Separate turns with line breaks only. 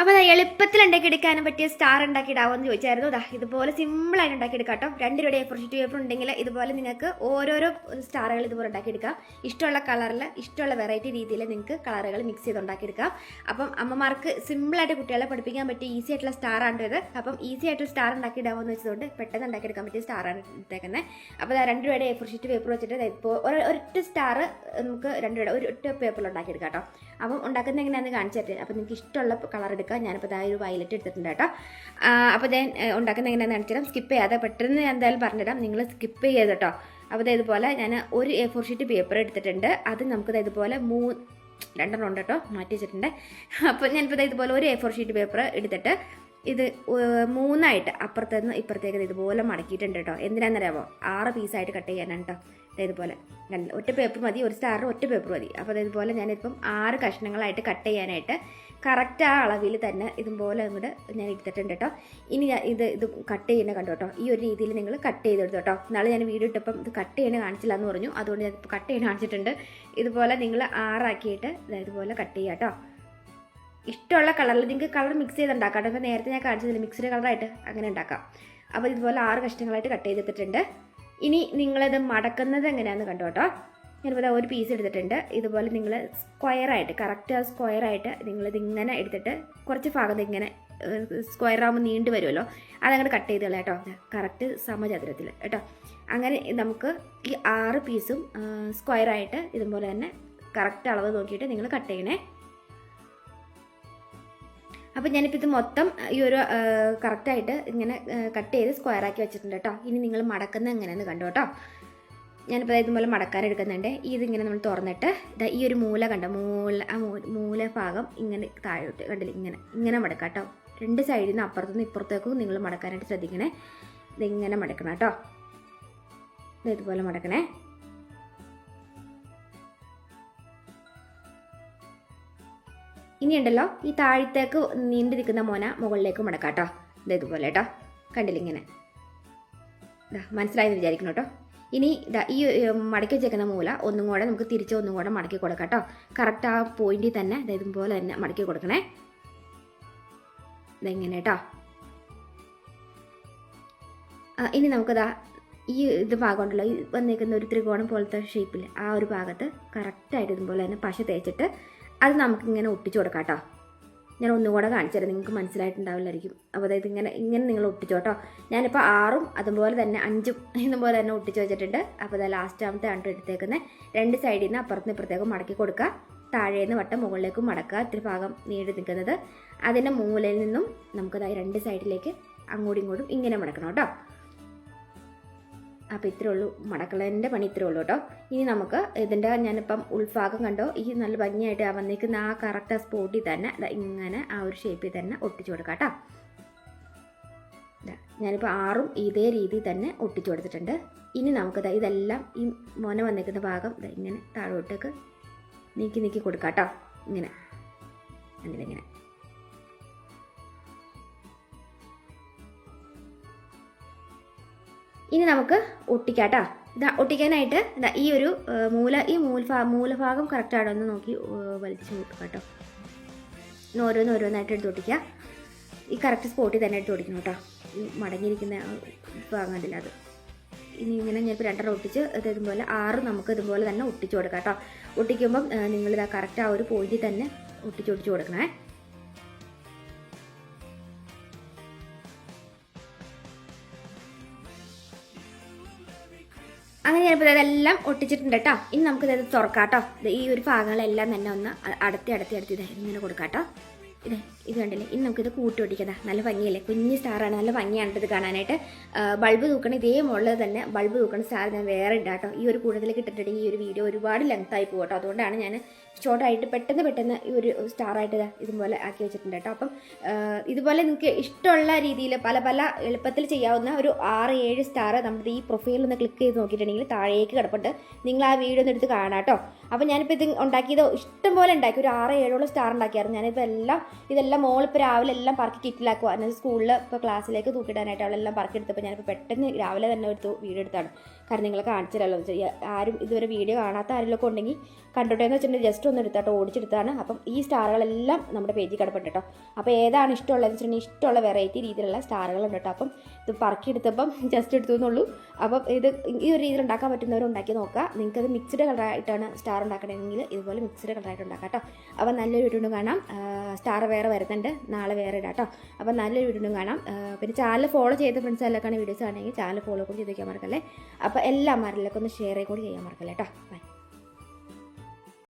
അപ്പോൾ അത് എളുപ്പത്തിൽ ഉണ്ടാക്കിയെടുക്കാനും പറ്റിയ സ്റ്റാർ ഉണ്ടാക്കിയിടാവെന്ന് ചോദിച്ചായിരുന്നു. ദാ ഇതുപോലെ സിമ്പിളായിട്ട് ഉണ്ടാക്കിയെടുക്കാം കേട്ടോ രണ്ട് രൂപയുടെ എഫർ ഷീറ്റ് പേപ്പർ ഉണ്ടെങ്കിൽ ഇതുപോലെ നിങ്ങൾക്ക് ഓരോരോ സ്റ്റാറുകൾ ഇതുപോലെ ഉണ്ടാക്കിയെടുക്കാം. ഇഷ്ടമുള്ള കളറിൽ ഇഷ്ടമുള്ള വെറൈറ്റി രീതിയിൽ നിങ്ങൾക്ക് കളറുകൾ മിക്സ് ചെയ്ത് ഉണ്ടാക്കിയെടുക്കാം. അപ്പം അമ്മമാർക്ക് സിമ്പിളായിട്ട് കുട്ടികളെ പഠിപ്പിക്കാൻ പറ്റിയ ഈസി ആയിട്ടുള്ള സ്റ്റാറാണ് ഇത്. അപ്പം ഈസി ആയിട്ട് സ്റ്റാർ ഉണ്ടാക്കിയിടാമെന്ന് വെച്ചതുകൊണ്ട് പെട്ടെന്ന് ഉണ്ടാക്കിയെടുക്കാൻ പറ്റിയ സ്റ്റാറാണ് ഇട്ടേക്കുന്നത് അപ്പോൾ രണ്ട് രൂപയുടെ എഫർ ഷീറ്റ് പേപ്പർ വെച്ചിട്ട് ഇപ്പോൾ ഒരു ഒരൊറ്റ സ്റ്റാർ നമുക്ക് രണ്ട് രൂപയുടെ ഒരു ഒറ്റ പേപ്പറിൽ ഉണ്ടാക്കിയെടുക്കാം കേട്ടോ അപ്പം ഉണ്ടാക്കുന്നത് എങ്ങനെയാണെന്ന് കാണിച്ചു തരട്ടെ. അപ്പം നിങ്ങൾക്ക് ഇഷ്ടമുള്ള കളർ എടുക്കാം. ഞാനിപ്പോൾ ഇതായ ഒരു വയലറ്റ് എടുത്തിട്ടുണ്ട് കേട്ടോ. അപ്പോൾ ഞാൻ ഉണ്ടാക്കുന്ന എങ്ങനെയാണെന്ന് കാണിച്ചു തരാം. സ്കിപ്പ് ചെയ്യാതെ പെട്ടെന്ന് ഞാൻ എന്തായാലും പറഞ്ഞുതരാം. നിങ്ങൾ സ്കിപ്പ് ചെയ്ത് കേട്ടോ. അപ്പോൾ ഇതേപോലെ ഞാൻ ഒരു എ ഫോർ ഷീറ്റ് പേപ്പർ എടുത്തിട്ടുണ്ട്. അത് നമുക്ക് ഇതേപോലെ മൂ രണ്ടെണ്ണം ഉണ്ട് കേട്ടോ. മാറ്റി വെച്ചിട്ടുണ്ട്. അപ്പോൾ ഞാനിപ്പോൾ ഇതുപോലെ ഒരു എ ഫോർ ഷീറ്റ് പേപ്പർ എടുത്തിട്ട് ഇത് മൂന്നായിട്ട് അപ്പുറത്തുനിന്ന് ഇപ്പുറത്തേക്ക് ഇതുപോലെ മടക്കിയിട്ടുണ്ട് കേട്ടോ. എന്തിനാണെന്നറിയാമോ ആറ് പീസായിട്ട് കട്ട് ചെയ്യാനാണ് കേട്ടോ. ഇതുപോലെ രണ്ട് ഒറ്റ പേപ്പർ മതി. ഒരു സ്റ്റാറിന് ഒറ്റ പേപ്പർ മതി. അപ്പോൾ ഇതുപോലെ ഞാനിപ്പം ആറ് കഷ്ണങ്ങളായിട്ട് കട്ട് ചെയ്യാനായിട്ട് കറക്റ്റ് ആ അളവിൽ തന്നെ ഇതുപോലെ അങ്ങോട്ട് ഞാൻ എടുത്തിട്ടുണ്ട് കേട്ടോ. ഇനി ഇത് ഇത് കട്ട് ചെയ്യുന്ന കണ്ടു കേട്ടോ. ഈ ഒരു രീതിയിൽ നിങ്ങൾ കട്ട് ചെയ്തെടുത്തു കേട്ടോ. നാളെ ഞാൻ വീഡിയോ ഇട്ടപ്പം ഇത് കട്ട് ചെയ്യണ കാണിച്ചില്ല എന്ന് പറഞ്ഞു. അതുകൊണ്ട് ഞാൻ കട്ട് ചെയ്യണ കാണിച്ചിട്ടുണ്ട്. ഇതുപോലെ നിങ്ങൾ ആറാക്കിയിട്ട് ഇതുപോലെ കട്ട് ചെയ്യുക കേട്ടോ. ഇഷ്ടമുള്ള കളറിൽ നിങ്ങൾക്ക് കളർ മിക്സ് ചെയ്ത് ഉണ്ടാക്കാം കേട്ടോ. ഇപ്പോൾ നേരത്തെ ഞാൻ കാണിച്ചതിൽ മിക്സ്ഡ് കളറായിട്ട് അങ്ങനെ ഉണ്ടാക്കാം. അപ്പോൾ ഇതുപോലെ ആറ് കഷ്ണങ്ങളായിട്ട് കട്ട് ചെയ്തെടുത്തിട്ടുണ്ട്. ഇനി നിങ്ങളിത് മടക്കുന്നത് എങ്ങനെയാണെന്ന് കണ്ടു കേട്ടോ. ഞാനിപ്പോൾ ഒരു പീസ് എടുത്തിട്ടുണ്ട്. ഇതുപോലെ നിങ്ങൾ സ്ക്വയറായിട്ട് കറക്റ്റ് സ്ക്വയറായിട്ട് നിങ്ങൾ ഇതിങ്ങനെ എടുത്തിട്ട് കുറച്ച് ഭാഗത്ത് ഇങ്ങനെ സ്ക്വയർ ആകുമ്പോൾ നീണ്ടു വരുമല്ലോ. അതങ്ങോട്ട് കട്ട് ചെയ്ത് കളയാം കേട്ടോ. കറക്റ്റ് സമചതുരത്തിൽ കേട്ടോ. അങ്ങനെ നമുക്ക് ഈ ആറ് പീസും സ്ക്വയറായിട്ട് ഇതുപോലെ തന്നെ കറക്റ്റ് അളവ് നോക്കിയിട്ട് നിങ്ങൾ കട്ട് ചെയ്യണേ. അപ്പോൾ ഞാനിപ്പോൾ ഇത് മൊത്തം ഈ ഒരു കറക്റ്റായിട്ട് ഇങ്ങനെ കട്ട് ചെയ്ത് സ്ക്വയറാക്കി വെച്ചിട്ടുണ്ട് കേട്ടോ. ഇനി നിങ്ങൾ മടക്കുന്നത് എങ്ങനെയെന്ന് കണ്ടു കേട്ടോ. ഞാനിപ്പോൾ ഇതുപോലെ മടക്കാൻ എടുക്കുന്നുണ്ട്. ഇതിങ്ങനെ നമ്മൾ തുറന്നിട്ട് ഇതാ ഈ ഒരു മൂല കണ്ട? മൂല ആ മൂല ഭാഗം ഇങ്ങനെ താഴോട്ട് കണ്ടില്ല? ഇങ്ങനെ ഇങ്ങനെ മടക്കാം കേട്ടോ. രണ്ട് സൈഡിൽ നിന്ന് അപ്പുറത്തുനിന്ന് ഇപ്പുറത്തേക്കും നിങ്ങൾ മടക്കാനായിട്ട് ശ്രദ്ധിക്കണേ. ഇതിങ്ങനെ മടക്കണം കേട്ടോ. ഇതുപോലെ മടക്കണേ. ഇനി ഉണ്ടല്ലോ ഈ താഴത്തേക്ക് നീണ്ടു നിൽക്കുന്ന മോന മുകളിലേക്ക് മടക്കാം കേട്ടോ. ഇതേതുപോലെ കേട്ടോ. കണ്ടില്ല ഇങ്ങനെ? മനസ്സിലായെന്ന് വിചാരിക്കണം കേട്ടോ. ഇനി ഈ മടക്കി വെച്ചേക്കുന്ന മൂല ഒന്നും കൂടെ നമുക്ക് തിരിച്ച് ഒന്നും കൂടെ മടക്കി കൊടുക്കാം കേട്ടോ. കറക്റ്റ് ആ പോയിന്റിൽ തന്നെ അതായത് ഇതുപോലെ തന്നെ മടക്കി കൊടുക്കണേ. ഇതെങ്ങനെ കേട്ടോ. ഇനി നമുക്കതാ ഈ ഇത് ഭാഗം ഉണ്ടല്ലോ ഈ വന്നേക്കുന്ന ഒരു ത്രികോണം പോലത്തെ ഷേപ്പിൽ ആ ഒരു ഭാഗത്ത് കറക്റ്റായിട്ട് ഇതുപോലെ തന്നെ പശ തേച്ചിട്ട് അത് നമുക്കിങ്ങനെ ഒട്ടിച്ചു കൊടുക്കാം കേട്ടോ. ഞാൻ ഒന്നുകൂടെ കാണിച്ചു തരാം. നിങ്ങൾക്ക് മനസ്സിലായിട്ടുണ്ടാവില്ലായിരിക്കും. അപ്പോൾ അതായത് ഇങ്ങനെ ഇങ്ങനെ നിങ്ങൾ ഒട്ടിച്ചു കേട്ടോ. ഞാനിപ്പോൾ ആറും അതുപോലെ തന്നെ അഞ്ചും ഇതുപോലെ തന്നെ ഒട്ടിച്ചു വെച്ചിട്ടുണ്ട്. അപ്പോൾ ലാസ്റ്റ് ലാസ്റ്റാമത്തെ ആണ് എടുത്തേക്കുന്നത് രണ്ട് സൈഡിൽ നിന്ന് അപ്പുറത്തുനിന്ന് പ്രത്യേകം മടക്കി കൊടുക്കുക. താഴേന്ന് വട്ടം മുകളിലേക്കും മടക്കുക. ഇത്തിരി ഭാഗം നീണ്ടു നിൽക്കുന്നത്. അതിന്റെ മൂലയിൽ നിന്നും നമുക്കതായി രണ്ട് സൈഡിലേക്ക് അങ്ങോട്ടും ഇങ്ങോട്ടും ഇങ്ങനെ മടക്കണം കേട്ടോ. അപ്പോൾ ഇത്രേ ഉള്ളൂ. മടക്കളന്റെ പണി ഇത്രേ ഉള്ളൂ കേട്ടോ. ഇനി നമുക്ക് ഇതിന്റെ ഞാനിപ്പം ഉൾഭാഗം കണ്ടോ? ഈ നല്ല ഭംഗിയായിട്ട് ആ വന്നിരിക്കുന്ന ആ കറക്റ്റ് സ്പോട്ടിൽ തന്നെ ഇങ്ങനെ ആ ഒരു ഷേപ്പിൽ തന്നെ ഒട്ടിച്ചു കൊടുക്കാം കേട്ടോ. ഞാനിപ്പോൾ ആറും ഇതേ രീതിയിൽ തന്നെ ഒട്ടിച്ചു കൊടുത്തിട്ടുണ്ട്. ഇനി നമുക്ക് ഇതെല്ലാം ഈ മോനെ വന്നിരിക്കുന്ന ഭാഗം ഇങ്ങനെ താഴോട്ടേക്ക് നീക്കി നീക്കി കൊടുക്കാം കേട്ടോ. ഇങ്ങനെ. അങ്ങനെ ഇങ്ങനെ. ഇനി നമുക്ക് ഒട്ടിക്കാട്ടോ. ഇതാ ഒട്ടിക്കാനായിട്ട് ഇതാ ഈ ഒരു മൂല ഈ മൂൽഭാ മൂലഭാഗം കറക്റ്റാണോ എന്ന് നോക്കി വലിച്ചു നോക്കുക കേട്ടോ. ഓരോന്ന് ഓരോന്നായിട്ട് എടുത്ത് ഒട്ടിക്കുക. ഈ കറക്റ്റ് സ്പോട്ടിൽ തന്നെ എടുത്ത് ഒട്ടിക്കണം കേട്ടോ. ഈ മടങ്ങിയിരിക്കുന്ന ഭാഗത്തില്ല അത്? ഇനി ഇങ്ങനെ ഞാനിപ്പോൾ രണ്ടെണ്ണം ഒട്ടിച്ച് അത് ഇതുപോലെ ആറ് നമുക്ക് ഇതുപോലെ തന്നെ ഒട്ടിച്ചു കൊടുക്കാം കേട്ടോ. ഒട്ടിക്കുമ്പം നിങ്ങളിതാ കറക്റ്റ് ആ ഒരു പോയിന്റിൽ തന്നെ ഒട്ടിച്ച് ഒട്ടിച്ച് കൊടുക്കണേ. അങ്ങനെ ഞാനിപ്പോൾ ഇതെല്ലാം ഒട്ടിച്ചിട്ടുണ്ട് കേട്ടോ ഇനി നമുക്കിത് തുറക്കാം കേട്ടോ ഈ ഒരു ഭാഗങ്ങളെല്ലാം തന്നെ ഒന്ന് അടുത്തി അടുത്തി അടുത്തി ഇതായിരുന്നു ഇങ്ങനെ കൊടുക്കാം കേട്ടോ ഇത് ഇത് കണ്ടില്ലേ? ഇനി നമുക്കിത് കൂട്ടി ഒട്ടിക്കതാ നല്ല ഭംഗിയല്ലേ? കുഞ്ഞ് സ്റ്റാറാണ് നല്ല ഭംഗിയാണ് ഇത് കാണാനായിട്ട്. ബൾബ് തൂക്കണ ഇതേ മുകളിൽ തന്നെ ബൾബ് തൂക്കണ സ്റ്റാർ ഞാൻ വേറെ ഉണ്ട് കേട്ടോ ഈ ഒരു കൂടുതൽ കിട്ടിട്ടുണ്ടെങ്കിൽ ഈ ഒരു വീഡിയോ ഒരുപാട് ലെങ്ത് ആയി പോകും കേട്ടോ. അതുകൊണ്ടാണ് ഞാൻ ഷോർട്ടായിട്ട് പെട്ടെന്ന് പെട്ടെന്ന് ഈ ഒരു സ്റ്റാറായിട്ട് ഇതാ ഇതുപോലെ ആക്കി വെച്ചിട്ടുണ്ട് കേട്ടോ. അപ്പം ഇതുപോലെ നിങ്ങൾക്ക് ഇഷ്ടമുള്ള രീതിയിൽ പല പല എളുപ്പത്തിൽ ചെയ്യാവുന്ന ഒരു ആറ് ഏഴ് സ്റ്റാർ നമ്മുടെ ഈ പ്രൊഫൈലിൽ ഒന്ന് ക്ലിക്ക് ചെയ്ത് നോക്കിയിട്ടുണ്ടെങ്കിൽ താഴേക്ക് കിടപ്പുണ്ട്. നിങ്ങൾ ആ വീഡിയോ ഒന്ന് എടുത്ത് കാണാം കേട്ടോ. അപ്പോൾ ഞാനിപ്പോൾ ഇത് ഉണ്ടാക്കിയത് ഇഷ്ടം പോലെ ഉണ്ടാക്കി. ഒരു ആറ് ഏഴോളം സ്റ്റാർ ഉണ്ടാക്കിയായിരുന്നു. ഞാനിപ്പോൾ എല്ലാം ഇതെല്ലാം മോളിപ്പോൾ രാവിലെ എല്ലാം പറക്കി കിറ്റിലാക്കുക അതായത് സ്കൂളിൽ ഇപ്പോൾ ക്ലാസ്സിലേക്ക് തൂക്കിയിടാനായിട്ട് അവളെല്ലാം പറക്കി എടുത്തപ്പോൾ ഞാനിപ്പോൾ പെട്ടെന്ന് രാവിലെ തന്നെ ഒരു വീഡിയോ എടുത്താണ്. കാരണം നിങ്ങളെ കാണിച്ചില്ലല്ലോ ആരും ഇതുവരെ വീഡിയോ കാണാത്ത ആരെങ്കിലും ഒക്കെ ഉണ്ടെങ്കിൽ കണ്ടോട്ടെ എന്ന് വെച്ചിട്ടുണ്ടെങ്കിൽ ജസ്റ്റ് ഒന്ന് എടുത്താട്ടോ ഓടിച്ചെടുത്താണ് അപ്പം ഈ സ്റ്റാറുകളെല്ലാം നമ്മുടെ പേജിൽ കിടപ്പുണ്ട് കേട്ടോ. അപ്പോൾ ഏതാണ് ഇഷ്ടമുള്ളതെന്ന് വെച്ചിട്ടുണ്ടെങ്കിൽ ഇഷ്ടമുള്ള വെറൈറ്റി രീതിയിലുള്ള സ്റ്റാറുകളുണ്ട് കേട്ടോ. അപ്പം ഇത് പറക്കിയെടുത്തപ്പം ജസ്റ്റ് എടുത്തു എന്നുള്ളൂ അപ്പം ഇത് ഈ ഒരു രീതിയിൽ ഉണ്ടാക്കാൻ പറ്റുന്നവർ ഉണ്ടാക്കി നോക്കുക. നിങ്ങൾക്ക് അത് മിക്സ്ഡ് കളറായിട്ടാണ് സ്റ്റാർ ഉണ്ടാക്കണമെങ്കിൽ ഇതുപോലെ മിക്സ്ഡ് കളറായിട്ട് ഉണ്ടാക്കാം കേട്ടോ. അപ്പം നല്ലൊരു വീഡിയോ കാണാം. സ്റ്റാർ വേറെ വരുന്നുണ്ട്. നാളെ വേറെ ഇടാം കേട്ടോ അപ്പം നല്ലൊരു വീഡിയോ കാണാം. പിന്നെ ചാനൽ ഫോളോ ചെയ്ത ഫ്രണ്ട്സ് എല്ലാവർക്കാണ് വീഡിയോസ് ആണെങ്കിൽ ചാനൽ ഫോളോ കൂടി ചെയ്ത് വയ്ക്കാൻ മറക്കല്ലേ? അപ്പോൾ എല്ലാ മരലിലൊക്കെ ഒന്ന് ഷെയർ കൂടി ചെയ്യാൻ മറക്കല്ലേ കേട്ടോ ബൈ